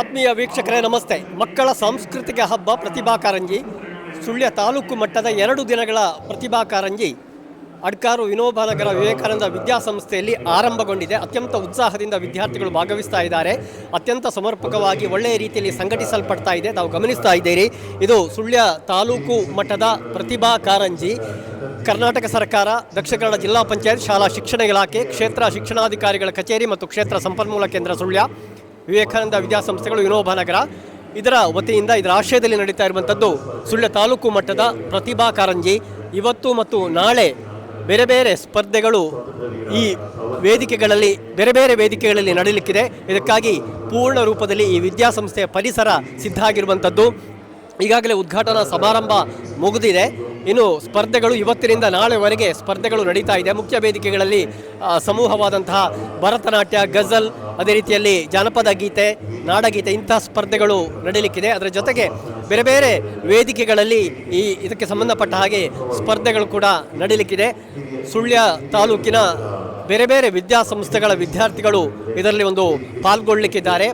ಆತ್ಮೀಯ ವೀಕ್ಷಕರೇ, ನಮಸ್ತೆ. ಮಕ್ಕಳ ಸಾಂಸ್ಕೃತಿಕ ಹಬ್ಬ ಪ್ರತಿಭಾ ಕಾರಂಜಿ, ಸುಳ್ಯ ತಾಲೂಕು ಮಟ್ಟದ ಎರಡು ದಿನಗಳ ಪ್ರತಿಭಾ ಕಾರಂಜಿ, ಅಡ್ಕಾರು ವಿನೋಬನಗರ ವಿವೇಕಾನಂದ ವಿದ್ಯಾಸಂಸ್ಥೆಯಲ್ಲಿ ಆರಂಭಗೊಂಡಿದೆ. ಅತ್ಯಂತ ಉತ್ಸಾಹದಿಂದ ವಿದ್ಯಾರ್ಥಿಗಳು ಭಾಗವಹಿಸ್ತಾ ಇದ್ದಾರೆ. ಅತ್ಯಂತ ಸಮರ್ಪಕವಾಗಿ ಒಳ್ಳೆಯ ರೀತಿಯಲ್ಲಿ ಸಂಘಟಿಸಲ್ಪಡ್ತಾ ಇದೆ. ತಾವು ಗಮನಿಸ್ತಾ ಇದ್ದೀರಿ, ಇದು ಸುಳ್ಯ ತಾಲೂಕು ಮಟ್ಟದ ಪ್ರತಿಭಾ ಕಾರಂಜಿ. ಕರ್ನಾಟಕ ಸರ್ಕಾರ, ದಕ್ಷಿಣ ಕನ್ನಡ ಜಿಲ್ಲಾ ಪಂಚಾಯತ್, ಶಾಲಾ ಶಿಕ್ಷಣ ಇಲಾಖೆ, ಕ್ಷೇತ್ರ ಶಿಕ್ಷಣಾಧಿಕಾರಿಗಳ ಕಚೇರಿ ಮತ್ತು ಕ್ಷೇತ್ರ ಸಂಪನ್ಮೂಲ ಕೇಂದ್ರ ಸುಳ್ಯ. ವಿವೇಕಾನಂದ ವಿದ್ಯಾಸಂಸ್ಥೆಗಳು ವಿನೋಬನಗರ ಇದರ ವತಿಯಿಂದ ಇದರ ಆಶ್ರಯದಲ್ಲಿ ನಡೀತಾ ಇರುವಂಥದ್ದು ಸುಳ್ಯ ತಾಲೂಕು ಮಟ್ಟದ ಪ್ರತಿಭಾ ಕಾರಂಜಿ. ಇವತ್ತು ಮತ್ತು ನಾಳೆ ಬೇರೆ ಬೇರೆ ಸ್ಪರ್ಧೆಗಳು ಈ ವೇದಿಕೆಗಳಲ್ಲಿ, ಬೇರೆ ಬೇರೆ ವೇದಿಕೆಗಳಲ್ಲಿ ನಡೀಲಿಕ್ಕಿದೆ. ಇದಕ್ಕಾಗಿ ಪೂರ್ಣ ರೂಪದಲ್ಲಿ ಈ ವಿದ್ಯಾಸಂಸ್ಥೆಯ ಪರಿಸರ ಸಿದ್ಧ ಆಗಿರುವಂಥದ್ದು. ಈಗಾಗಲೇ ಉದ್ಘಾಟನಾ ಸಮಾರಂಭ ಮುಗಿದಿದೆ. ಇನ್ನು ಸ್ಪರ್ಧೆಗಳು ಇವತ್ತಿನಿಂದ ನಾಳೆವರೆಗೆ ಸ್ಪರ್ಧೆಗಳು ನಡೀತಾ ಇದೆ. ಮುಖ್ಯ ವೇದಿಕೆಗಳಲ್ಲಿ ಸಮೂಹವಾದಂತಹ ಭರತನಾಟ್ಯ, ಗಜಲ್, ಅದೇ ರೀತಿಯಲ್ಲಿ ಜಾನಪದ ಗೀತೆ, ನಾಡಗೀತೆ ಇಂತಹ ಸ್ಪರ್ಧೆಗಳು ನಡೀಲಿಕ್ಕಿದೆ. ಅದರ ಜೊತೆಗೆ ಬೇರೆ ಬೇರೆ ವೇದಿಕೆಗಳಲ್ಲಿ ಈ ಇದಕ್ಕೆ ಸಂಬಂಧಪಟ್ಟ ಹಾಗೆ ಸ್ಪರ್ಧೆಗಳು ಕೂಡ ನಡೀಲಿಕ್ಕಿದೆ. ಸುಳ್ಯ ತಾಲೂಕಿನ ಬೇರೆ ಬೇರೆ ವಿದ್ಯಾಸಂಸ್ಥೆಗಳ ವಿದ್ಯಾರ್ಥಿಗಳು ಇದರಲ್ಲಿ ಒಂದು ಪಾಲ್ಗೊಳ್ಳಲಿಕ್ಕಿದ್ದಾರೆ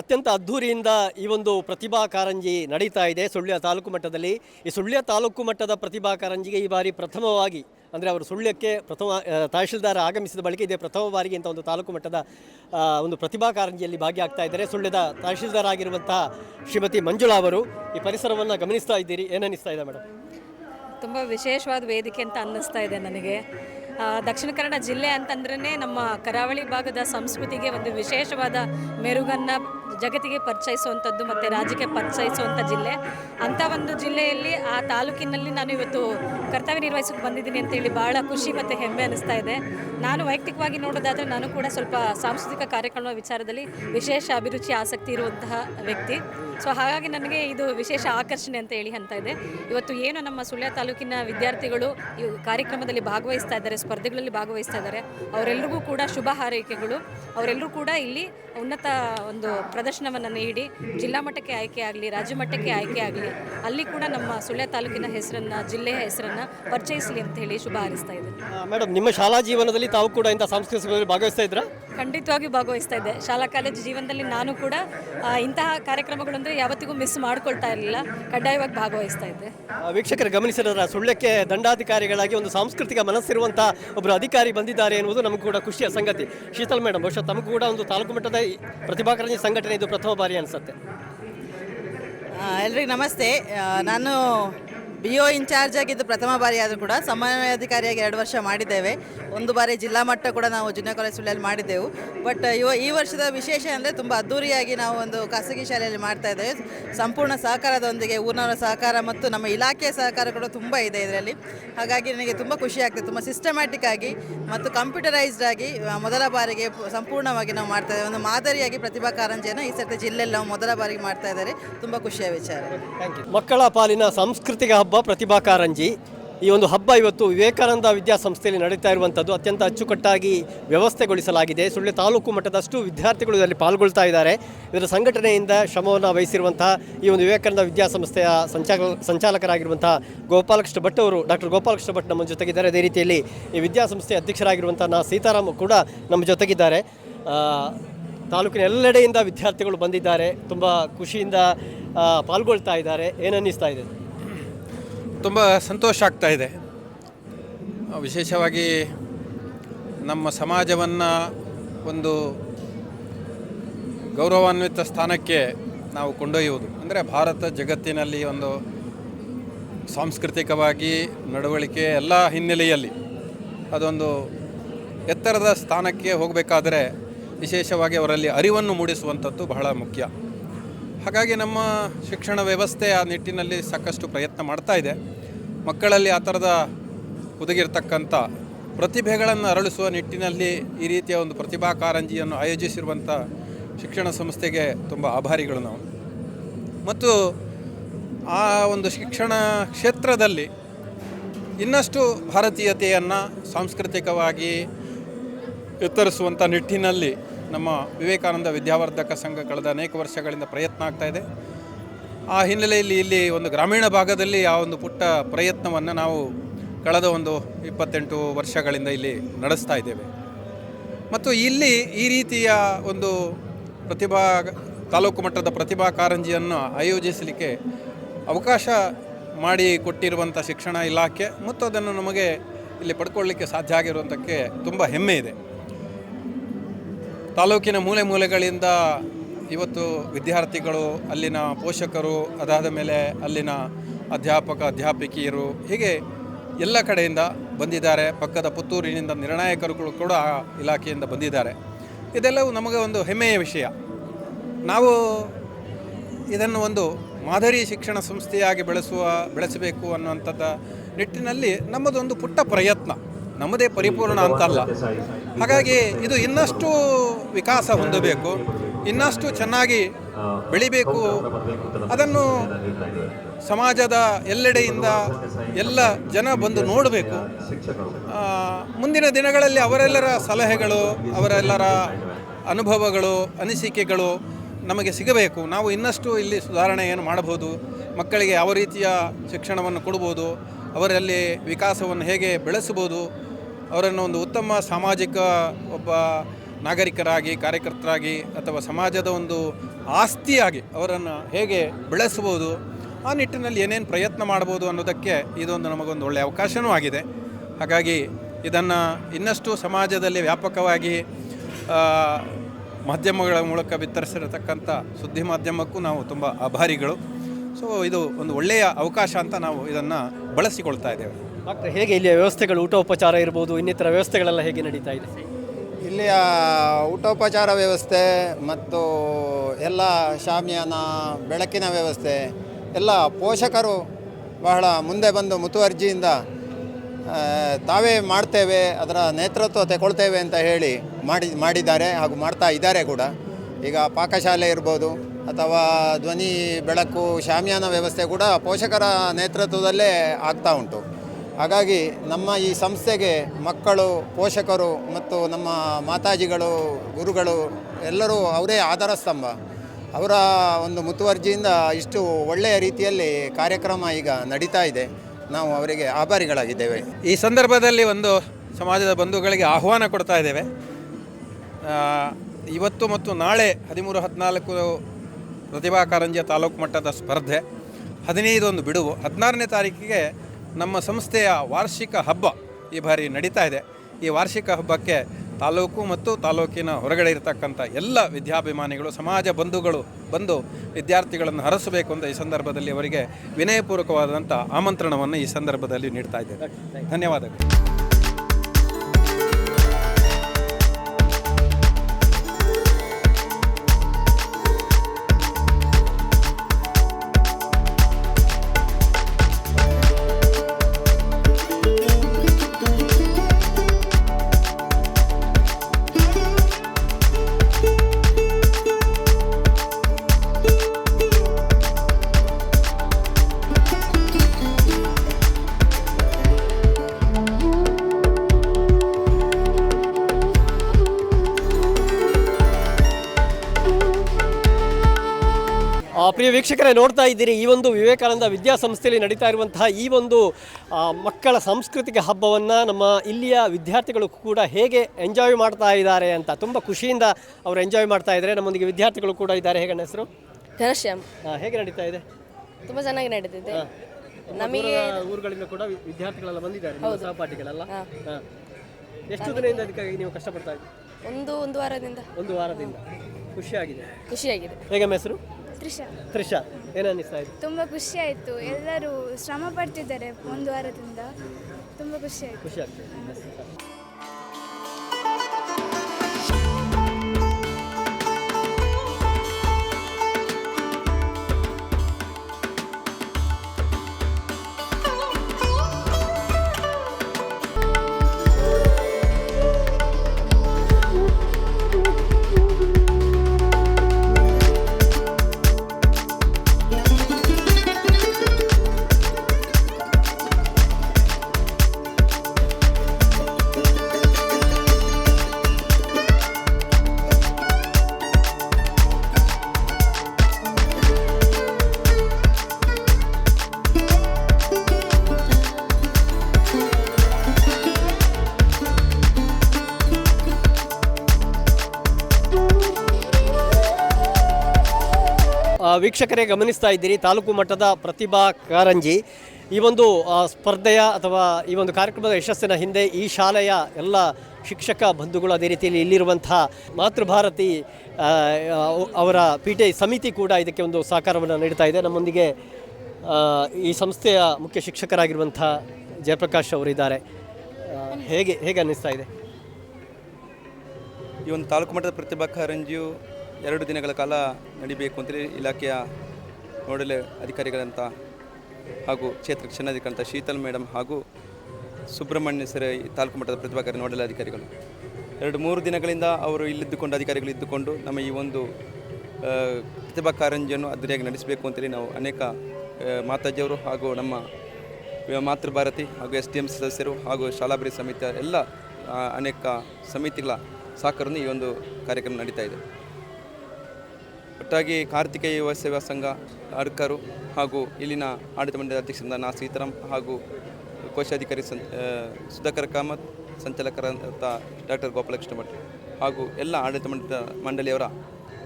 ಅತ್ಯಂತ ಅದ್ಧೂರಿಯಿಂದ ಈ ಒಂದು ಪ್ರತಿಭಾ ಕಾರಂಜಿ ನಡೀತಾ ಇದೆ ಸುಳ್ಯ ತಾಲೂಕು ಮಟ್ಟದಲ್ಲಿ. ಈ ಸುಳ್ಯ ತಾಲೂಕು ಮಟ್ಟದ ಪ್ರತಿಭಾ ಕಾರಂಜಿಗೆ ಈ ಬಾರಿ ಪ್ರಥಮವಾಗಿ, ಅಂದರೆ ಅವರು ಸುಳ್ಯಕ್ಕೆ ಪ್ರಥಮ ತಹಶೀಲ್ದಾರ್ ಆಗಮಿಸಿದ ಬಳಿಕ ಇದೇ ಪ್ರಥಮ ಬಾರಿಗೆ ಇಂಥ ಒಂದು ತಾಲೂಕು ಮಟ್ಟದ ಒಂದು ಪ್ರತಿಭಾ ಕಾರಂಜಿಯಲ್ಲಿ ಭಾಗಿಯಾಗ್ತಾ ಇದ್ದಾರೆ. ಸುಳ್ಯದ ತಹಶೀಲ್ದಾರ್ ಆಗಿರುವಂತಹ ಶ್ರೀಮತಿ ಮಂಜುಳಾ ಅವರು, ಈ ಪರಿಸರವನ್ನು ಗಮನಿಸ್ತಾ ಇದ್ದೀರಿ ಏನನ್ನಿಸ್ತಾ ಇದೆ ಮೇಡಮ್ ತುಂಬ ವಿಶೇಷವಾದ ವೇದಿಕೆ ಅಂತ ಅನ್ನಿಸ್ತಾ ಇದೆ ನನಗೆ. ದಕ್ಷಿಣ ಕನ್ನಡ ಜಿಲ್ಲೆ ಅಂತಂದ್ರೇ ನಮ್ಮ ಕರಾವಳಿ ಭಾಗದ ಸಂಸ್ಕೃತಿಗೆ ಒಂದು ವಿಶೇಷವಾದ ಮೆರುಗನ್ನು ಜಗತ್ತಿಗೆ ಪರಿಚಯಿಸುವಂಥದ್ದು ಮತ್ತು ರಾಜ್ಯಕ್ಕೆ ಪರಿಚಯಿಸುವಂಥ ಜಿಲ್ಲೆ. ಅಂಥ ಒಂದು ಜಿಲ್ಲೆಯಲ್ಲಿ ಆ ತಾಲೂಕಿನಲ್ಲಿ ನಾನು ಇವತ್ತು ಕರ್ತವ್ಯ ನಿರ್ವಹಿಸಕ್ಕೆ ಬಂದಿದ್ದೀನಿ ಅಂತೇಳಿ ಭಾಳ ಖುಷಿ ಮತ್ತು ಹೆಮ್ಮೆ ಅನ್ನಿಸ್ತಾ ಇದೆ. ನಾನು ವೈಯಕ್ತಿಕವಾಗಿ ನೋಡೋದಾದರೆ ನಾನು ಕೂಡ ಸ್ವಲ್ಪ ಸಾಂಸ್ಕೃತಿಕ ಕಾರ್ಯಕ್ರಮ ವಿಚಾರದಲ್ಲಿ ವಿಶೇಷ ಅಭಿರುಚಿ, ಆಸಕ್ತಿ ಇರುವಂತಹ ವ್ಯಕ್ತಿ. ಸೊ ಹಾಗಾಗಿ ನನಗೆ ಇದು ವಿಶೇಷ ಆಕರ್ಷಣೆ ಅಂತ ಹೇಳಿ ಅಂತ ಇದೆ. ಇವತ್ತು ಏನು ನಮ್ಮ ಸುಳ್ಯ ತಾಲೂಕಿನ ವಿದ್ಯಾರ್ಥಿಗಳು ಈ ಕಾರ್ಯಕ್ರಮದಲ್ಲಿ ಭಾಗವಹಿಸ್ತಾ ಇದ್ದಾರೆ, ಸ್ಪರ್ಧೆಗಳಲ್ಲಿ ಭಾಗವಹಿಸ್ತಾ ಇದ್ದಾರೆ ಅವರೆಲ್ಲರಿಗೂ ಕೂಡ ಶುಭ ಹಾರೈಕೆಗಳು. ಅವರೆಲ್ಲರೂ ಕೂಡ ಇಲ್ಲಿ ಉನ್ನತ ಒಂದು ಪ್ರದರ್ಶನವನ್ನು ನೀಡಿ ಜಿಲ್ಲಾ ಮಟ್ಟಕ್ಕೆ ಆಯ್ಕೆ ಆಗಲಿ, ರಾಜ್ಯ ಮಟ್ಟಕ್ಕೆ ಆಯ್ಕೆ ಆಗಲಿ, ಅಲ್ಲಿ ಕೂಡ ನಮ್ಮ ಸುಳ್ಯ ತಾಲೂಕಿನ ಹೆಸರನ್ನು, ಜಿಲ್ಲೆಯ ಹೆಸರನ್ನು ಪರಿಚಯಿಸಲಿ ಅಂತ ಹೇಳಿ ಶುಭ ಹಾರಿಸ್ತಾ ಇದ್ದೀನಿ. ಮೇಡಮ್ ನಿಮ್ಮ ಶಾಲಾ ಜೀವನದಲ್ಲಿ ತಾವು ಕೂಡ ಇಂಥ ಸಾಂಸ್ಕೃತಿಕ ಭಾಗವಹಿಸ್ತಾ ಇದ್ರಾ ಖಂಡಿತವಾಗಿ ಭಾಗವಹಿಸ್ತಾ ಇದ್ದೆ ಶಾಲಾ ಕಾಲೇಜು ಜೀವನದಲ್ಲಿ ನಾನು ಕೂಡ ಇಂತಹ ಕಾರ್ಯಕ್ರಮಗಳು ಅಂದರೆ ಯಾವತ್ತಿಗೂ ಮಿಸ್ ಮಾಡ್ಕೊಳ್ತಾ ಇರಲಿಲ್ಲ. ಕಡ್ಡಾಯವಾಗಿ ಭಾಗವಹಿಸ್ತಾ ಇದ್ದೆ. ವೀಕ್ಷಕರು ಗಮನಿಸಿದ್ರ ಸುಳ್ಯಕ್ಕೆ ದಂಡಾಧಿಕಾರಿಗಳಾಗಿ ಒಂದು ಸಾಂಸ್ಕೃತಿಕ ಮನಸ್ಸಿರುವಂಥ ಒಬ್ಬರು ಅಧಿಕಾರಿ ಬಂದಿದ್ದಾರೆ ಎನ್ನುವುದು ನಮಗೂ ಕೂಡ ಖುಷಿಯ ಸಂಗತಿ. ಶೀತಲ್ ಮೇಡಮ್ ಬಹುಶಃ ತಮಗೂ ಕೂಡ ಒಂದು ತಾಲೂಕು ಮಟ್ಟದ ಈ ಪ್ರತಿಭಾಕರಣಿ ಸಂಘಟನೆ ಇದು ಪ್ರಥಮ ಬಾರಿ ಅನಿಸುತ್ತೆ. ಎಲ್ರಿಗೂ ನಮಸ್ತೆ. ನಾನು ಬಿ ಒ ಇನ್ಚಾರ್ಜ್ ಆಗಿದ್ದು ಪ್ರಥಮ ಬಾರಿ ಆದರೂ ಕೂಡ ಸಮನ್ವಯಾಧಿಕಾರಿಯಾಗಿ ಎರಡು ವರ್ಷ ಮಾಡಿದ್ದೇವೆ. ಒಂದು ಬಾರಿ ಜಿಲ್ಲಾ ಮಟ್ಟ ಕೂಡ ನಾವು ಜೂನಿಯರ್ ಕಾಲೇಜ್ ಸುಳ್ಳಿಯಲ್ಲಿ ಮಾಡಿದ್ದೆವು. ಬಟ್ ಇವ ಈ ವರ್ಷದ ವಿಶೇಷ ಅಂದರೆ ತುಂಬ ಅದ್ಧೂರಿಯಾಗಿ ನಾವು ಒಂದು ಖಾಸಗಿ ಶಾಲೆಯಲ್ಲಿ ಮಾಡ್ತಾ ಇದ್ದೇವೆ. ಸಂಪೂರ್ಣ ಸಹಕಾರದೊಂದಿಗೆ ಊರಿನವರ ಸಹಕಾರ ಮತ್ತು ನಮ್ಮ ಇಲಾಖೆಯ ಸಹಕಾರ ಕೂಡ ತುಂಬ ಇದೆ ಇದರಲ್ಲಿ. ಹಾಗಾಗಿ ನನಗೆ ತುಂಬ ಖುಷಿ ಆಗ್ತದೆ. ತುಂಬ ಸಿಸ್ಟಮ್ಯಾಟಿಕ್ ಆಗಿ ಮತ್ತು ಕಂಪ್ಯೂಟರೈಸ್ಡ್ ಆಗಿ ಮೊದಲ ಬಾರಿಗೆ ಸಂಪೂರ್ಣವಾಗಿ ನಾವು ಮಾಡ್ತಾ ಇದ್ದೇವೆ. ಒಂದು ಮಾದರಿಯಾಗಿ ಪ್ರತಿಭಾ ಕಾರಂಜಿಯನ್ನು ಈ ಸರ್ತಿ ಜಿಲ್ಲೆಯಲ್ಲಿ ನಾವು ಮೊದಲ ಬಾರಿಗೆ ಮಾಡ್ತಾ ಇದ್ದಾರೆ ತುಂಬ ಖುಷಿಯ ವಿಚಾರ. ಮಕ್ಕಳ ಪಾಲಿನ ಸಾಂಸ್ಕೃತಿಕ ಹಬ್ಬ ಪ್ರತಿಭಾ ಕಾರಂಜಿ. ಈ ಒಂದು ಹಬ್ಬ ಇವತ್ತು ವಿವೇಕಾನಂದ ವಿದ್ಯಾಸಂಸ್ಥೆಯಲ್ಲಿ ನಡೀತಾ ಇರುವಂಥದ್ದು ಅತ್ಯಂತ ಅಚ್ಚುಕಟ್ಟಾಗಿ ವ್ಯವಸ್ಥೆಗೊಳಿಸಲಾಗಿದೆ. ಸುಳ್ಳೆ ತಾಲೂಕು ಮಟ್ಟದಷ್ಟು ವಿದ್ಯಾರ್ಥಿಗಳು ಇದರಲ್ಲಿ ಪಾಲ್ಗೊಳ್ತಾ ಇದ್ದಾರೆ. ಇದರ ಸಂಘಟನೆಯಿಂದ ಶ್ರಮವನ್ನು ವಹಿಸಿರುವಂತಹ ಈ ಒಂದು ವಿವೇಕಾನಂದ ವಿದ್ಯಾಸಂಸ್ಥೆಯ ಸಂಚಾಲ ಸಂಚಾಲಕರಾಗಿರುವಂತಹ ಗೋಪಾಲಕೃಷ್ಣ ಭಟ್ ಅವರು, ಡಾಕ್ಟರ್ ಗೋಪಾಲಕೃಷ್ಣ ಭಟ್ ನಮ್ಮ ಜೊತೆಗಿದ್ದಾರೆ. ಅದೇ ರೀತಿಯಲ್ಲಿ ಈ ವಿದ್ಯಾಸಂಸ್ಥೆಯ ಅಧ್ಯಕ್ಷರಾಗಿರುವಂಥ ನಾ ಸೀತಾರಾಮ್ ಕೂಡ ನಮ್ಮ ಜೊತೆಗಿದ್ದಾರೆ. ತಾಲೂಕಿನ ಎಲ್ಲೆಡೆಯಿಂದ ವಿದ್ಯಾರ್ಥಿಗಳು ಬಂದಿದ್ದಾರೆ. ತುಂಬ ಖುಷಿಯಿಂದ ಪಾಲ್ಗೊಳ್ತಾ ಇದ್ದಾರೆ. ಏನನ್ನಿಸ್ತಾ ಇದೆ? ತುಂಬ ಸಂತೋಷ ಆಗ್ತಾ ಇದೆ. ವಿಶೇಷವಾಗಿ ನಮ್ಮ ಸಮಾಜವನ್ನು ಒಂದು ಗೌರವಾನ್ವಿತ ಸ್ಥಾನಕ್ಕೆ ನಾವು ಕೊಂಡೊಯ್ಯುವುದು. ಅಂದರೆ ಭಾರತ ಜಗತ್ತಿನಲ್ಲಿ ಒಂದು ಸಾಂಸ್ಕೃತಿಕವಾಗಿ ನಡವಳಿಕೆ ಎಲ್ಲ ಹಿನ್ನೆಲೆಯಲ್ಲಿ ಅದೊಂದು ಎತ್ತರದ ಸ್ಥಾನಕ್ಕೆ ಹೋಗಬೇಕಾದರೆ ವಿಶೇಷವಾಗಿ ಅವರಲ್ಲಿ ಅರಿವನ್ನು ಮೂಡಿಸುವಂಥದ್ದು ಬಹಳ ಮುಖ್ಯ. ಹಾಗಾಗಿ ನಮ್ಮ ಶಿಕ್ಷಣ ವ್ಯವಸ್ಥೆ ಆ ನಿಟ್ಟಿನಲ್ಲಿ ಸಾಕಷ್ಟು ಪ್ರಯತ್ನ ಮಾಡ್ತಾ ಇದೆ. ಮಕ್ಕಳಲ್ಲಿ ಆ ಥರದ ಹುದುಗಿರ್ತಕ್ಕಂಥ ಪ್ರತಿಭೆಗಳನ್ನು ಅರಳಿಸುವ ನಿಟ್ಟಿನಲ್ಲಿ ಈ ರೀತಿಯ ಒಂದು ಪ್ರತಿಭಾ ಕಾರಂಜಿಯನ್ನು ಆಯೋಜಿಸಿರುವಂಥ ಶಿಕ್ಷಣ ಸಂಸ್ಥೆಗೆ ತುಂಬ ಆಭಾರಿಗಳು ನಾವು. ಮತ್ತು ಆ ಒಂದು ಶಿಕ್ಷಣ ಕ್ಷೇತ್ರದಲ್ಲಿ ಇನ್ನಷ್ಟು ಭಾರತೀಯತೆಯನ್ನು ಸಾಂಸ್ಕೃತಿಕವಾಗಿ ಎತ್ತರಿಸುವಂಥ ನಿಟ್ಟಿನಲ್ಲಿ ನಮ್ಮ ವಿವೇಕಾನಂದ ವಿದ್ಯಾವರ್ಧಕ ಸಂಘ ಕಳೆದ ಅನೇಕ ವರ್ಷಗಳಿಂದ ಪ್ರಯತ್ನ ಆಗ್ತಾ ಇದೆ. ಆ ಹಿನ್ನೆಲೆಯಲ್ಲಿ ಇಲ್ಲಿ ಒಂದು ಗ್ರಾಮೀಣ ಭಾಗದಲ್ಲಿ ಆ ಒಂದು ಪುಟ್ಟ ಪ್ರಯತ್ನವನ್ನು ನಾವು ಕಳೆದ ಒಂದು ಇಪ್ಪತ್ತೆಂಟು ವರ್ಷಗಳಿಂದ ಇಲ್ಲಿ ನಡೆಸ್ತಾ ಇದ್ದೇವೆ. ಮತ್ತು ಇಲ್ಲಿ ಈ ರೀತಿಯ ಒಂದು ಪ್ರತಿಭಾ ತಾಲೂಕು ಮಟ್ಟದ ಪ್ರತಿಭಾ ಕಾರಂಜಿಯನ್ನು ಆಯೋಜಿಸಲಿಕ್ಕೆ ಅವಕಾಶ ಮಾಡಿ ಕೊಟ್ಟಿರುವಂಥ ಶಿಕ್ಷಣ ಇಲಾಖೆ ಮತ್ತು ಅದನ್ನು ನಮಗೆ ಇಲ್ಲಿ ಪಡ್ಕೊಳ್ಳಿಕ್ಕೆ ಸಾಧ್ಯ ಆಗಿರುವಂಥಕ್ಕೆ ತುಂಬ ಹೆಮ್ಮೆ ಇದೆ. ತಾಲೂಕಿನ ಮೂಲೆ ಮೂಲೆಗಳಿಂದ ಇವತ್ತು ವಿದ್ಯಾರ್ಥಿಗಳು, ಅಲ್ಲಿನ ಪೋಷಕರು, ಅದಾದ ಮೇಲೆ ಅಲ್ಲಿನ ಅಧ್ಯಾಪಕ, ಅಧ್ಯಾಪಕಿಯರು ಹೀಗೆ ಎಲ್ಲ ಕಡೆಯಿಂದ ಬಂದಿದ್ದಾರೆ. ಪಕ್ಕದ ಪುತ್ತೂರಿನಿಂದ ನಿರ್ಣಾಯಕರುಗಳು ಕೂಡ ಆ ಇಲಾಖೆಯಿಂದ ಬಂದಿದ್ದಾರೆ. ಇದೆಲ್ಲವೂ ನಮಗೆ ಒಂದು ಹೆಮ್ಮೆಯ ವಿಷಯ. ನಾವು ಇದನ್ನು ಒಂದು ಮಾದರಿ ಶಿಕ್ಷಣ ಸಂಸ್ಥೆಯಾಗಿ ಬೆಳೆಸುವ, ಬೆಳೆಸಬೇಕು ಅನ್ನುವಂಥದ್ದು ನಿಟ್ಟಿನಲ್ಲಿ ನಮ್ಮದೊಂದು ಪುಟ್ಟ ಪ್ರಯತ್ನ. ನಮ್ಮದೇ ಪರಿಪೂರ್ಣ ಅಂತಲ್ಲ. ಹಾಗಾಗಿ ಇದು ಇನ್ನಷ್ಟು ವಿಕಾಸ ಹೊಂದಬೇಕು, ಇನ್ನಷ್ಟು ಚೆನ್ನಾಗಿ ಬೆಳಿಬೇಕು. ಅದನ್ನು ಸಮಾಜದ ಎಲ್ಲೆಡೆಯಿಂದ ಎಲ್ಲ ಜನ ಬಂದು ನೋಡಬೇಕು. ಮುಂದಿನ ದಿನಗಳಲ್ಲಿ ಅವರೆಲ್ಲರ ಸಲಹೆಗಳು, ಅವರೆಲ್ಲರ ಅನುಭವಗಳು, ಅನಿಸಿಕೆಗಳು ನಮಗೆ ಸಿಗಬೇಕು. ನಾವು ಇನ್ನಷ್ಟು ಇಲ್ಲಿ ಸುಧಾರಣೆಯನ್ನು ಮಾಡಬಹುದು. ಮಕ್ಕಳಿಗೆ ಯಾವ ರೀತಿಯ ಶಿಕ್ಷಣವನ್ನು ಕೊಡ್ಬೋದು, ಅವರಲ್ಲಿ ವಿಕಾಸವನ್ನು ಹೇಗೆ ಬೆಳೆಸಬಹುದು ಅವರನ್ನು ಒಂದು ಉತ್ತಮ ಸಾಮಾಜಿಕ ಒಬ್ಬ ನಾಗರಿಕರಾಗಿ, ಕಾರ್ಯಕರ್ತರಾಗಿ ಅಥವಾ ಸಮಾಜದ ಒಂದು ಆಸ್ತಿಯಾಗಿ ಅವರನ್ನು ಹೇಗೆ ಬೆಳೆಸಬಹುದು, ಆ ನಿಟ್ಟಿನಲ್ಲಿ ಏನೇನು ಪ್ರಯತ್ನ ಮಾಡ್ಬೋದು ಅನ್ನೋದಕ್ಕೆ ಇದೊಂದು ನಮಗೊಂದು ಒಳ್ಳೆಯ ಅವಕಾಶವೂ ಆಗಿದೆ. ಹಾಗಾಗಿ ಇದನ್ನು ಇನ್ನಷ್ಟು ಸಮಾಜದಲ್ಲಿ ವ್ಯಾಪಕವಾಗಿ ಮಾಧ್ಯಮಗಳ ಮೂಲಕ ವಿತರಿಸಿರತಕ್ಕಂಥ ಸುದ್ದಿ ಮಾಧ್ಯಮಕ್ಕೂ ನಾವು ತುಂಬ ಆಭಾರಿಗಳು. ಸೊ ಇದು ಒಂದು ಒಳ್ಳೆಯ ಅವಕಾಶ ಅಂತ ನಾವು ಇದನ್ನು ಬಳಸಿಕೊಳ್ತಾ ಇದ್ದೇವೆ. ಡಾಕ್ಟರ್, ಹೇಗೆ ಇಲ್ಲಿಯ ವ್ಯವಸ್ಥೆಗಳು ಊಟೋಪಚಾರ ಇರ್ಬೋದು, ಇನ್ನಿತರ ವ್ಯವಸ್ಥೆಗಳೆಲ್ಲ ಹೇಗೆ ನಡೀತಾ ಇದೆ? ಇಲ್ಲಿಯ ಊಟೋಪಚಾರ ವ್ಯವಸ್ಥೆ ಮತ್ತು ಎಲ್ಲ ಶಾಮಿಯಾನ ಬೆಳಕಿನ ವ್ಯವಸ್ಥೆ, ಎಲ್ಲ ಪೋಷಕರು ಬಹಳ ಮುಂದೆ ಬಂದು ಮುತುವರ್ಜಿಯಿಂದ ತಾವೇ ಮಾಡ್ತೇವೆ, ಅದರ ನೇತೃತ್ವ ತಗೊಳ್ತೇವೆ ಅಂತ ಹೇಳಿ ಮಾಡಿ, ಮಾಡಿದ್ದಾರೆ ಹಾಗೂ ಮಾಡ್ತಾ ಇದ್ದಾರೆ ಕೂಡ. ಈಗ ಪಾಕಶಾಲೆ ಇರ್ಬೋದು, ಅಥವಾ ಧ್ವನಿ ಬೆಳಕು, ಶಾಮಿಯಾನ ವ್ಯವಸ್ಥೆ ಕೂಡ ಪೋಷಕರ ನೇತೃತ್ವದಲ್ಲೇ ಆಗ್ತಾ ಉಂಟು. ಹಾಗಾಗಿ ನಮ್ಮ ಈ ಸಂಸ್ಥೆಗೆ ಮಕ್ಕಳು, ಪೋಷಕರು ಮತ್ತು ನಮ್ಮ ಮಾತಾಜಿಗಳು, ಗುರುಗಳು ಎಲ್ಲರೂ ಅವರೇ ಆಧಾರ ಸ್ತಂಭ ಅವರ ಒಂದು ಮುತುವರ್ಜಿಯಿಂದ ಇಷ್ಟು ಒಳ್ಳೆಯ ರೀತಿಯಲ್ಲಿ ಕಾರ್ಯಕ್ರಮ ಈಗ ನಡೀತಾ ಇದೆ. ನಾವು ಅವರಿಗೆ ಆಭಾರಿಗಳಾಗಿದ್ದೇವೆ. ಈ ಸಂದರ್ಭದಲ್ಲಿ ಒಂದು ಸಮಾಜದ ಬಂಧುಗಳಿಗೆ ಆಹ್ವಾನ ಕೊಡ್ತಾ ಇದ್ದೇವೆ. ಇವತ್ತು ಮತ್ತು ನಾಳೆ ಹದಿಮೂರು ಹದಿನಾಲ್ಕು ಪ್ರತಿಭಾ ಕಾರಂಜಿಯ ತಾಲೂಕು ಮಟ್ಟದ ಸ್ಪರ್ಧೆ ಹದಿನೈದು ಒಂದು ಬಿಡುವು, ಹದಿನಾರನೇ ತಾರೀಕಿಗೆ ನಮ್ಮ ಸಂಸ್ಥೆಯ ವಾರ್ಷಿಕ ಹಬ್ಬ ಈ ಬಾರಿ ನಡೀತಾ ಇದೆ. ಈ ವಾರ್ಷಿಕ ಹಬ್ಬಕ್ಕೆ ತಾಲೂಕು ಮತ್ತು ತಾಲೂಕಿನ ಹೊರಗಡೆ ಇರತಕ್ಕಂಥ ಎಲ್ಲ ವಿದ್ಯಾಭಿಮಾನಿಗಳು, ಸಮಾಜ ಬಂಧುಗಳು ಬಂದು ವಿದ್ಯಾರ್ಥಿಗಳನ್ನು ಹರಸಬೇಕು ಅಂತ ಈ ಸಂದರ್ಭದಲ್ಲಿ ಅವರಿಗೆ ವಿನಯಪೂರ್ವಕವಾದಂಥ ಆಮಂತ್ರಣವನ್ನು ಈ ಸಂದರ್ಭದಲ್ಲಿ ನೀಡ್ತಾ ಇದ್ದೇವೆ. ಧನ್ಯವಾದಗಳು. ವೀಕ್ಷಕರೇ ನೋಡ್ತಾ ಇದ್ದೀರಿ ಈ ಒಂದು ವಿವೇಕಾನಂದ ವಿದ್ಯಾಸಂಸ್ಥೆಯಲ್ಲಿ ನಡೀತಾ ಇರುವಂತಹ ಈ ಒಂದು ಮಕ್ಕಳ ಸಾಂಸ್ಕೃತಿಕ ಹಬ್ಬವನ್ನು ನಮ್ಮ ಇಲ್ಲಿಯ ವಿದ್ಯಾರ್ಥಿಗಳು ಕೂಡ ಹೇಗೆ ಎಂಜಾಯ್ ಮಾಡ್ತಾ ಇದ್ದಾರೆ ಅಂತ ತುಂಬ ಖುಷಿಯಿಂದ ಅವರು ಎಂಜಾಯ್ ಮಾಡ್ತಾ ಇದ್ದಾರೆ. ನಮ್ಮೊಂದಿಗೆ ವಿದ್ಯಾರ್ಥಿಗಳು ಕೂಡ ಇದ್ದಾರೆ. ಹೇಗೆ ಹೆಸರು? ಘನಶ್ಯಾಮ್ ಹೇಗೆ ನಡೀತಾ ಇದೆ? ತುಂಬ ಚೆನ್ನಾಗಿ ನಡೀತಿದೆ. ನಮಗೆ ಊರುಗಳಿಂದ ಕೂಡ ವಿ- ವಿದ್ಯಾರ್ಥಿಗಳೆಲ್ಲ ಬಂದಿದ್ದಾರೆ ನಿಮ್ಮ ಸಹಪಾಠಿಗಳೆಲ್ಲ? ಹಾ. ಹಾ. ಎಷ್ಟು ದಿನದಿಂದ ಅದಕ್ಕಾಗಿ ನೀವು ಕಷ್ಟಪಡ್ತಾ ಇದ್ದೀರಿ? ಒಂದು ಒಂದು ವಾರದಿಂದ. ಒಂದು ವಾರದಿಂದ. ಖುಷಿಯಾಗಿದೆ. ಖುಷಿಯಾಗಿದೆ. ಹೇಗೆ ಹೆಸರು? ತ್ರಿಷಾ. ತ್ರಿಷಾ ಏನು ಅನ್ನಿಸ್ತಾ ಇದೆ? ತುಂಬ ಖುಷಿ ಆಯಿತು. ಎಲ್ಲರೂ ಶ್ರಮ ಪಡ್ತಿದ್ದಾರೆ ಒಂದು ವಾರದಿಂದ. ತುಂಬ ಖುಷಿ ಆಯಿತು. ಖುಷಿ ಆಗ್ತದೆ. ವೀಕ್ಷಕರೇ ಗಮನಿಸ್ತಾ ಇದ್ದೀರಿ. ತಾಲೂಕು ಮಟ್ಟದ ಪ್ರತಿಭಾ ಕಾರಂಜಿ. ಈ ಒಂದು ಸ್ಪರ್ಧೆಯ ಅಥವಾ ಈ ಒಂದು ಕಾರ್ಯಕ್ರಮದ ಯಶಸ್ಸಿನ ಹಿಂದೆ ಈ ಶಾಲೆಯ ಎಲ್ಲ ಶಿಕ್ಷಕ ಬಂಧುಗಳು ಅದೇ ರೀತಿಯಲ್ಲಿ ಇಲ್ಲಿರುವಂತಹ ಮಾತೃಭಾರತಿ ಅವರ ಪಿ ಸಮಿತಿ ಕೂಡ ಇದಕ್ಕೆ ಒಂದು ಸಹಕಾರವನ್ನು ನೀಡ್ತಾ ಇದೆ. ನಮ್ಮೊಂದಿಗೆ ಈ ಸಂಸ್ಥೆಯ ಮುಖ್ಯ ಶಿಕ್ಷಕರಾಗಿರುವಂಥ ಜಯಪ್ರಕಾಶ್ ಅವರಿದ್ದಾರೆ. ಹೇಗೆ ಹೇಗೆ ಅನ್ನಿಸ್ತಾ ಇದೆ? ಈ ಒಂದು ತಾಲೂಕು ಮಟ್ಟದ ಪ್ರತಿಭಾ ಕಾರಂಜಿಯು ಎರಡು ದಿನಗಳ ಕಾಲ ನಡಿಬೇಕು ಅಂತೇಳಿ ಇಲಾಖೆಯ ನೋಡಲ್ ಅಧಿಕಾರಿಗಳಂತ ಹಾಗೂ ಕ್ಷೇತ್ರ ಶಿಕ್ಷಣಾಧಿಕಾರಂತ ಶೀತಲ್ ಮೇಡಮ್ ಹಾಗೂ ಸುಬ್ರಹ್ಮಣ್ಯ ಸರ್ ತಾಲೂಕು ಮಟ್ಟದ ಪ್ರತಿಭಾಕಾರಿ ನೋಡಲ್ ಅಧಿಕಾರಿಗಳು. ಎರಡು ಮೂರು ದಿನಗಳಿಂದ ಅವರು ಇಲ್ಲಿದ್ದುಕೊಂಡು ಅಧಿಕಾರಿಗಳು ಇದ್ದುಕೊಂಡು ನಮ್ಮ ಈ ಒಂದು ಪ್ರತಿಭಾ ಕಾರಂಜಿಯನ್ನು ಅದ್ದೂರಿಯಾಗಿ ನಡೆಸಬೇಕು ಅಂತೇಳಿ ನಾವು ಅನೇಕ ಮಾತಾಜಿಯವರು ಹಾಗೂ ನಮ್ಮ ಮಾತೃಭಾರತಿ ಹಾಗೂ ಎಸ್ ಡಿ ಎಂ ಸದಸ್ಯರು ಹಾಗೂ ಶಾಲಾಬರಿ ಸಮಿತಿಯ ಎಲ್ಲ ಅನೇಕ ಸಮಿತಿಗಳ ಸಹಕಾರದಿಂದ ಈ ಒಂದು ಕಾರ್ಯಕ್ರಮ ನಡೀತಾ ಇದೆ. ಒಟ್ಟಾಗಿ ಕಾರ್ತಿಕೇಯ ಯುವ ಸೇವಾ ಸಂಘ ಅರ್ಕರು ಹಾಗೂ ಇಲ್ಲಿನ ಆಡಳಿತ ಮಂಡಳಿ ಅಧ್ಯಕ್ಷರಿಂದ ನಾ ಸೀತಾರಾಮ್ ಹಾಗೂ ಕೋಶಾಧಿಕಾರಿ ಸಂ ಸುಧಾಕರ್ ಕಾಮತ್ ಸಂಚಾಲಕರಂತ ಡಾಕ್ಟರ್ ಗೋಪಾಲಕೃಷ್ಣ ಭಟ್ ಹಾಗೂ ಎಲ್ಲ ಆಡಳಿತ ಮಂಡಳ ಮಂಡಳಿಯವರ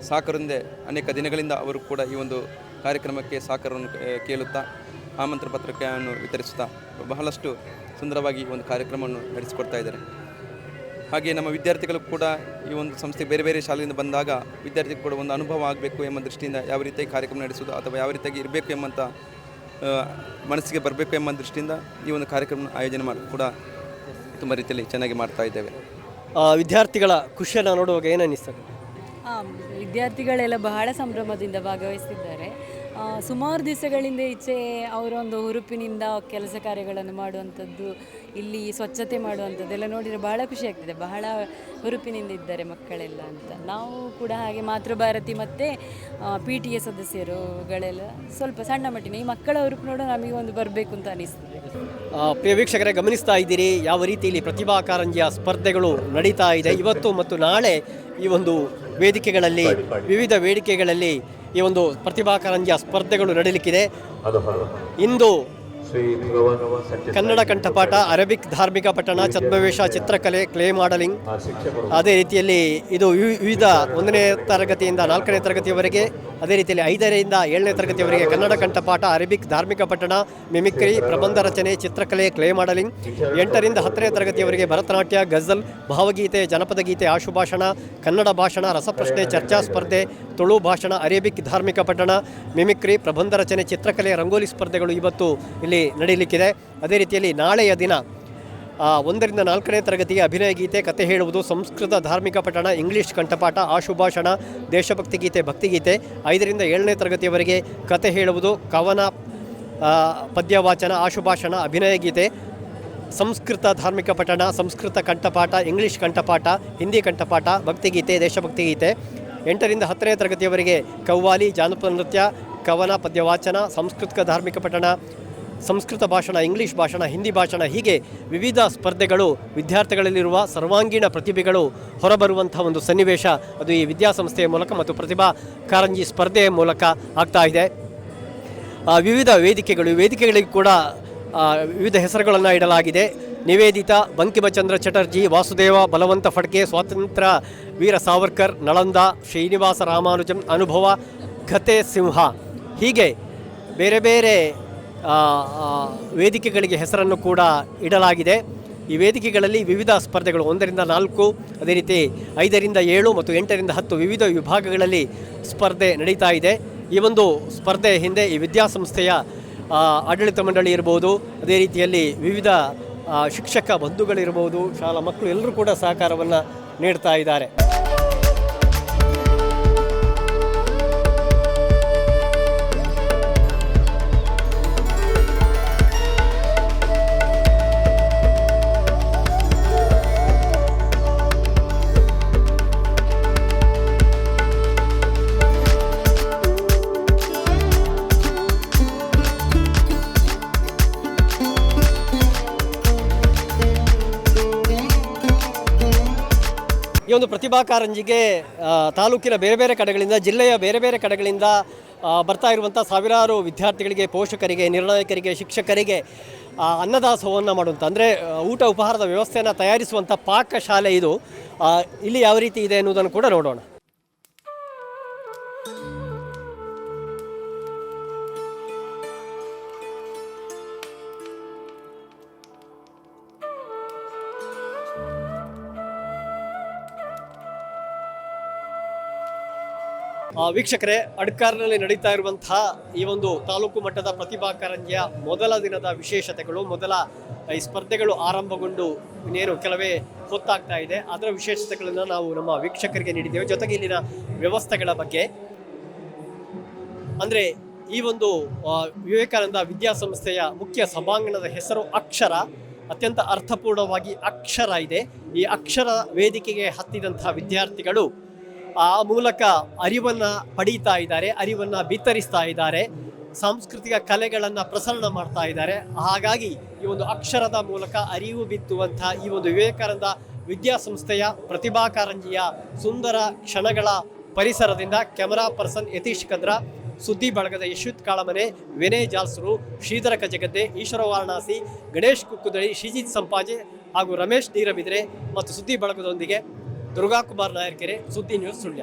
ಸಹಕಾರದಿಂದ ಅನೇಕ ದಿನಗಳಿಂದ ಅವರು ಕೂಡ ಈ ಒಂದು ಕಾರ್ಯಕ್ರಮಕ್ಕೆ ಸಹಕಾರವನ್ನು ಕೇಳುತ್ತಾ ಆಮಂತ್ರಣ ಪತ್ರಿಕೆಯನ್ನು ವಿತರಿಸುತ್ತಾ ಬಹಳಷ್ಟು ಸುಂದರವಾಗಿ ಒಂದು ಕಾರ್ಯಕ್ರಮವನ್ನು ನಡೆಸಿಕೊಡ್ತಾ ಇದ್ದಾರೆ. ಹಾಗೆ ನಮ್ಮ ವಿದ್ಯಾರ್ಥಿಗಳು ಕೂಡ ಈ ಒಂದು ಸಂಸ್ಥೆ ಬೇರೆ ಬೇರೆ ಶಾಲೆಯಿಂದ ಬಂದಾಗ ವಿದ್ಯಾರ್ಥಿಗಳು ಕೂಡ ಒಂದು ಅನುಭವ ಆಗಬೇಕು ಎಂಬ ದೃಷ್ಟಿಯಿಂದ ಯಾವ ರೀತಿಯಾಗಿ ಕಾರ್ಯಕ್ರಮ ನಡೆಸೋದು ಅಥವಾ ಯಾವ ರೀತಿಯಾಗಿ ಇರಬೇಕು ಎಂಬಂಥ ಮನಸ್ಸಿಗೆ ಬರಬೇಕು ಎಂಬ ದೃಷ್ಟಿಯಿಂದ ಈ ಒಂದು ಕಾರ್ಯಕ್ರಮ ಆಯೋಜನೆ ಮಾಡಿ ಕೂಡ ತುಂಬ ರೀತಿಯಲ್ಲಿ ಚೆನ್ನಾಗಿ ಮಾಡ್ತಾ ಇದ್ದೇವೆ. ಆ, ವಿದ್ಯಾರ್ಥಿಗಳ ಖುಷಿಯನ್ನು ನೋಡುವಾಗ ಏನು ಅನ್ನಿಸ್ತದೆ ಹಾಂ ವಿದ್ಯಾರ್ಥಿಗಳೆಲ್ಲ ಬಹಳ ಸಂಭ್ರಮದಿಂದ ಭಾಗವಹಿಸಿದ್ದಾರೆ ಸುಮಾರು ದಿವಸಗಳಿಂದ ಈಚೆ ಅವರೊಂದು ಹುರುಪಿನಿಂದ ಕೆಲಸ ಕಾರ್ಯಗಳನ್ನು ಮಾಡುವಂಥದ್ದು ಇಲ್ಲಿ ಸ್ವಚ್ಛತೆ ಮಾಡುವಂಥದ್ದೆಲ್ಲ ನೋಡಿದರೆ ಬಹಳ ಖುಷಿ ಆಗ್ತದೆ. ಬಹಳ ಹುರುಪಿನಿಂದ ಇದ್ದಾರೆ ಮಕ್ಕಳೆಲ್ಲ ಅಂತ. ನಾವು ಕೂಡ ಹಾಗೆ ಮಾತೃಭಾರತಿ ಮತ್ತು ಪಿ ಟಿ ಎ ಸದಸ್ಯರುಗಳೆಲ್ಲ ಸ್ವಲ್ಪ ಸಣ್ಣ ಮಟ್ಟಿನ ಈ ಮಕ್ಕಳ ಹುರುಪು ನೋಡೋ ನಮಗೆ ಒಂದು ಬರಬೇಕು ಅಂತ ಅನಿಸ್ತದೆ. ಪ್ರಿಯ ವೀಕ್ಷಕರೇ ಗಮನಿಸ್ತಾ ಇದ್ದೀರಿ ಯಾವ ರೀತಿಯಲ್ಲಿ ಪ್ರತಿಭಾ ಕಾರಂಜಿಯ ಸ್ಪರ್ಧೆಗಳು ನಡೀತಾ ಇದೆ. ಇವತ್ತು ಮತ್ತು ನಾಳೆ ಈ ಒಂದು ವೇದಿಕೆಗಳಲ್ಲಿ ವಿವಿಧ ವೇದಿಕೆಗಳಲ್ಲಿ ಈ ಒಂದು ಪ್ರತಿಭಾ ಕಾರಂಜಿಯ ಸ್ಪರ್ಧೆಗಳು ನಡೀಲಿಕ್ಕಿದೆ ಇಂದು ಕನ್ನಡ ಕಂಠಪಾಠ ಅರಬಿಕ್ ಧಾರ್ಮಿಕ ಪಠಣ ಛದ್ಮವೇಶ ಚಿತ್ರಕಲೆ ಕ್ಲೇ ಮಾಡಲಿಂಗ್. ಅದೇ ರೀತಿಯಲ್ಲಿ ಇದು ವಿವಿ- ವಿವಿಧ ಒಂದನೇ ತರಗತಿಯಿಂದ ನಾಲ್ಕನೇ ತರಗತಿಯವರೆಗೆ ಅದೇ ರೀತಿಯಲ್ಲಿ ಐದರಿಂದ ಏಳನೇ ತರಗತಿಯವರೆಗೆ ಕನ್ನಡ ಕಂಠಪಾಠ, ಅರೇಬಿಕ್, ಧಾರ್ಮಿಕ ಪಠಣ, ಮಿಮಿಕ್ರಿ, ಪ್ರಬಂಧ ರಚನೆ, ಚಿತ್ರಕಲೆ, ಕ್ಲೇ ಮಾಡಲಿಂಗ್. ಎಂಟರಿಂದ ಹತ್ತನೇ ತರಗತಿಯವರೆಗೆ ಭರತನಾಟ್ಯ, ಗಜಲ್, ಭಾವಗೀತೆ, ಜನಪದ ಗೀತೆ, ಆಶುಭಾಷಣ, ಕನ್ನಡ ಭಾಷಣ, ರಸಪ್ರಶ್ನೆ, ಚರ್ಚಾ ಸ್ಪರ್ಧೆ, ತುಳು ಭಾಷಣ, ಅರೇಬಿಕ್, ಧಾರ್ಮಿಕ ಪಠಣ, ಮಿಮಿಕ್ರಿ, ಪ್ರಬಂಧ ರಚನೆ, ಚಿತ್ರಕಲೆ, ರಂಗೋಲಿ ಸ್ಪರ್ಧೆಗಳು ಇವತ್ತು ಇಲ್ಲಿ ನಡೆಯಲಿಕ್ಕಿದೆ ಅದೇ ರೀತಿಯಲ್ಲಿ ನಾಳೆಯ ದಿನ ಒಂದರಿಂದ ನಾಲ್ಕನೇ ತರಗತಿಗೆ ಅಭಿನಯ ಗೀತೆ, ಕತೆ ಹೇಳುವುದು, ಸಂಸ್ಕೃತ ಧಾರ್ಮಿಕ ಪಠಣ, ಇಂಗ್ಲಿಷ್ ಕಂಠಪಾಠ, ಆಶುಭಾಷಣ, ದೇಶಭಕ್ತಿ ಗೀತೆ ಭಕ್ತಿಗೀತೆ ಐದರಿಂದ ಏಳನೇ ತರಗತಿಯವರೆಗೆ ಕತೆ ಹೇಳುವುದು, ಕವನ ಪದ್ಯವಾಚನ, ಆಶುಭಾಷಣ, ಅಭಿನಯ ಗೀತೆ, ಸಂಸ್ಕೃತ ಧಾರ್ಮಿಕ ಪಠಣ, ಸಂಸ್ಕೃತ ಕಂಠಪಾಠ, ಇಂಗ್ಲಿಷ್ ಕಂಠಪಾಠ, ಹಿಂದಿ ಕಂಠಪಾಠ ಭಕ್ತಿಗೀತೆ ದೇಶಭಕ್ತಿ ಗೀತೆ. ಎಂಟರಿಂದ ಹತ್ತನೇ ತರಗತಿಯವರೆಗೆ ಕವ್ವಾಲಿ, ಜಾನಪದ ನೃತ್ಯ, ಕವನ, ಪದ್ಯವಾಚನ ಸಾಂಸ್ಕೃತಿಕ ಧಾರ್ಮಿಕ ಪಠಣ ಸಂಸ್ಕೃತ ಭಾಷಣ, ಇಂಗ್ಲಿಷ್ ಭಾಷಣ, ಹಿಂದಿ ಭಾಷಣ, ಹೀಗೆ ವಿವಿಧ ಸ್ಪರ್ಧೆಗಳು, ವಿದ್ಯಾರ್ಥಿಗಳಲ್ಲಿರುವ ಸರ್ವಾಂಗೀಣ ಪ್ರತಿಭೆಗಳು ಹೊರಬರುವಂಥ ಒಂದು ಸನ್ನಿವೇಶ ಅದು ಈ ವಿದ್ಯಾಸಂಸ್ಥೆಯ ಮೂಲಕ ಮತ್ತು ಪ್ರತಿಭಾ ಕಾರಂಜಿ ಸ್ಪರ್ಧೆಯ ಮೂಲಕ ಆಗ್ತಾ ಇದೆ. ವಿವಿಧ ವೇದಿಕೆಗಳು ವೇದಿಕೆಗಳಿಗೆ ಕೂಡ ವಿವಿಧ ಹೆಸರುಗಳನ್ನು ಇಡಲಾಗಿದೆ. ನಿವೇದಿತ, ಬಂಕಿಮಚಂದ್ರ ಚಟರ್ಜಿ, ವಾಸುದೇವ, ಬಲವಂತ ಫಡ್ಕೆ ಸ್ವಾತಂತ್ರ್ಯ ವೀರ ಸಾವರ್ಕರ್, ನಳಂದ, ಶ್ರೀನಿವಾಸ ರಾಮಾನುಜಂ, ಅನುಭವ ಕತೆ ಸಿಂಹ ಹೀಗೆ ಬೇರೆ ಬೇರೆ ವೇದಿಕೆಗಳಿಗೆ ಹೆಸರನ್ನು ಕೂಡ ಇಡಲಾಗಿದೆ. ಈ ವೇದಿಕೆಗಳಲ್ಲಿ ವಿವಿಧ ಸ್ಪರ್ಧೆಗಳು ಒಂದರಿಂದ ನಾಲ್ಕು, ಅದೇ ರೀತಿ ಐದರಿಂದ ಏಳು ಮತ್ತು ಎಂಟರಿಂದ ಹತ್ತು ವಿವಿಧ ವಿಭಾಗಗಳಲ್ಲಿ ಸ್ಪರ್ಧೆ ನಡೀತಾ ಇದೆ. ಈ ಒಂದು ಸ್ಪರ್ಧೆ ಹಿಂದೆ ಈ ವಿದ್ಯಾಸಂಸ್ಥೆಯ ಆಡಳಿತ ಮಂಡಳಿ ಇರ್ಬೋದು, ಅದೇ ರೀತಿಯಲ್ಲಿ ವಿವಿಧ ಶಿಕ್ಷಕ ಬಂಧುಗಳಿರ್ಬೋದು, ಶಾಲಾ ಮಕ್ಕಳು ಎಲ್ಲರೂ ಕೂಡ ಸಹಕಾರವನ್ನು ನೀಡ್ತಾ ಇದ್ದಾರೆ. ಈ ಒಂದು ಪ್ರತಿಭಾ ಕಾರಂಜಿಗೆ ತಾಲೂಕಿನ ಬೇರೆ ಬೇರೆ ಕಡೆಗಳಿಂದ, ಜಿಲ್ಲೆಯ ಬೇರೆ ಬೇರೆ ಕಡೆಗಳಿಂದ ಬರ್ತಾ ಇರುವಂಥ ಸಾವಿರಾರು ವಿದ್ಯಾರ್ಥಿಗಳಿಗೆ, ಪೋಷಕರಿಗೆ, ನಿರ್ಣಾಯಕರಿಗೆ, ಶಿಕ್ಷಕರಿಗೆ ಅನ್ನದಾಸವನ್ನು ಮಾಡುವಂಥ ಅಂದರೆ ಊಟ ಉಪಹಾರದ ವ್ಯವಸ್ಥೆಯನ್ನು ತಯಾರಿಸುವಂಥ ಪಾಕಶಾಲೆ ಇದು. ಇಲ್ಲಿ ಯಾವ ರೀತಿ ಇದೆ ಅನ್ನೋದನ್ನು ಕೂಡ ನೋಡೋಣ. ವೀಕ್ಷಕರೇ, ಅಡ್ಕಾರ್ನಲ್ಲಿ ನಡೀತಾ ಇರುವಂತಹ ಈ ಒಂದು ತಾಲೂಕು ಮಟ್ಟದ ಪ್ರತಿಭಾ ಕಾರಂಜಿಯ ಮೊದಲ ದಿನದ ವಿಶೇಷತೆಗಳು, ಮೊದಲ ಈ ಸ್ಪರ್ಧೆಗಳು ಆರಂಭಗೊಂಡು ಇನ್ನೇನು ಕೆಲವೇ ಹೊತ್ತಾಗ್ತಾ ಇದೆ. ಅದರ ವಿಶೇಷತೆಗಳನ್ನು ನಾವು ನಮ್ಮ ವೀಕ್ಷಕರಿಗೆ ನೀಡಿದ್ದೇವೆ. ಜೊತೆಗೆ ಇಲ್ಲಿನ ವ್ಯವಸ್ಥೆಗಳ ಬಗ್ಗೆ. ಅಂದರೆ ಈ ಒಂದು ವಿವೇಕಾನಂದ ವಿದ್ಯಾಸಂಸ್ಥೆಯ ಮುಖ್ಯ ಸಭಾಂಗಣದ ಹೆಸರು ಅಕ್ಷರ. ಅತ್ಯಂತ ಅರ್ಥಪೂರ್ಣವಾಗಿ ಅಕ್ಷರ ಇದೆ. ಈ ಅಕ್ಷರ ವೇದಿಕೆಗೆ ಹತ್ತಿದಂತಹ ವಿದ್ಯಾರ್ಥಿಗಳು ಆ ಮೂಲಕ ಅರಿವನ್ನು ಪಡೀತಾ ಇದ್ದಾರೆ, ಅರಿವನ್ನು ಬಿತ್ತರಿಸ್ತಾ ಇದ್ದಾರೆ, ಸಾಂಸ್ಕೃತಿಕ ಕಲೆಗಳನ್ನು ಪ್ರಸರಣ ಮಾಡ್ತಾ ಇದ್ದಾರೆ. ಹಾಗಾಗಿ ಈ ಒಂದು ಅಕ್ಷರದ ಮೂಲಕ ಅರಿವು ಬಿತ್ತುವಂತಹ ಈ ಒಂದು ವಿವೇಕಾನಂದ ವಿದ್ಯಾಸಂಸ್ಥೆಯ ಪ್ರತಿಭಾ ಕಾರಂಜಿಯ ಸುಂದರ ಕ್ಷಣಗಳ ಪರಿಸರದಿಂದ ಕ್ಯಾಮರಾ ಪರ್ಸನ್ ಯತೀಶ್ ಕದ್ರ ಸುದ್ದಿ ಬಳಗದ ಯಶ್ವಿತ್ ಕಾಳಮನೆ, ವಿನಯ್ ಜಾಲ್ಸರು, ಶ್ರೀಧರ ಕಜಗದ್ದೆ, ಈಶ್ವರ ವಾರಣಾಸಿ, ಗಣೇಶ್ ಕುಕ್ಕುದಳಿ, ಶ್ರೀಜಿತ್ ಸಂಪಾಜೆ ಹಾಗೂ ರಮೇಶ್ ನೀರಬಿದ್ರೆ ಮತ್ತು ಸುದ್ದಿ ಬಳಗದೊಂದಿಗೆ ದುರ್ಗಾಕುಮಾರ್ ನಾಯರ್ಕೆರೆ ಸುದ್ದಿ news Sullia.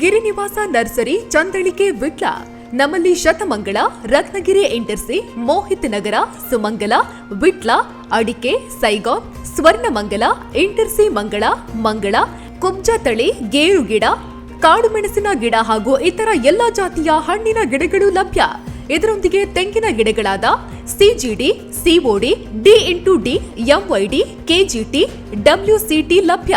Girinivasa nursery Chandalike Vitla. ನಮ್ಮಲ್ಲಿ ಶತಮಂಗಳ, ರತ್ನಗಿರಿ ಇಂಟರ್ಸಿ, ಮೋಹಿತ್ ನಗರ, ಸುಮಂಗಲ, ವಿಟ್ಲ, ಅಡಿಕೆ ಸೈಗಾನ್ ಸ್ವರ್ಣಮಂಗಲ, ಇಂಟರ್ಸಿ ಮಂಗಳ ಮಂಗಳ ಕುಬ್ಜ ತಳಿ ಗೇರು ಗಿಡ, ಕಾಡು ಮೆಣಸಿನ ಗಿಡ ಹಾಗೂ ಇತರ ಎಲ್ಲ ಜಾತಿಯ ಹಣ್ಣಿನ ಗಿಡಗಳು ಲಭ್ಯ. ಇದರೊಂದಿಗೆ ತೆಂಗಿನ ಗಿಡಗಳಾದ CGD COD D into D MYD KGT WCT ಲಭ್ಯ.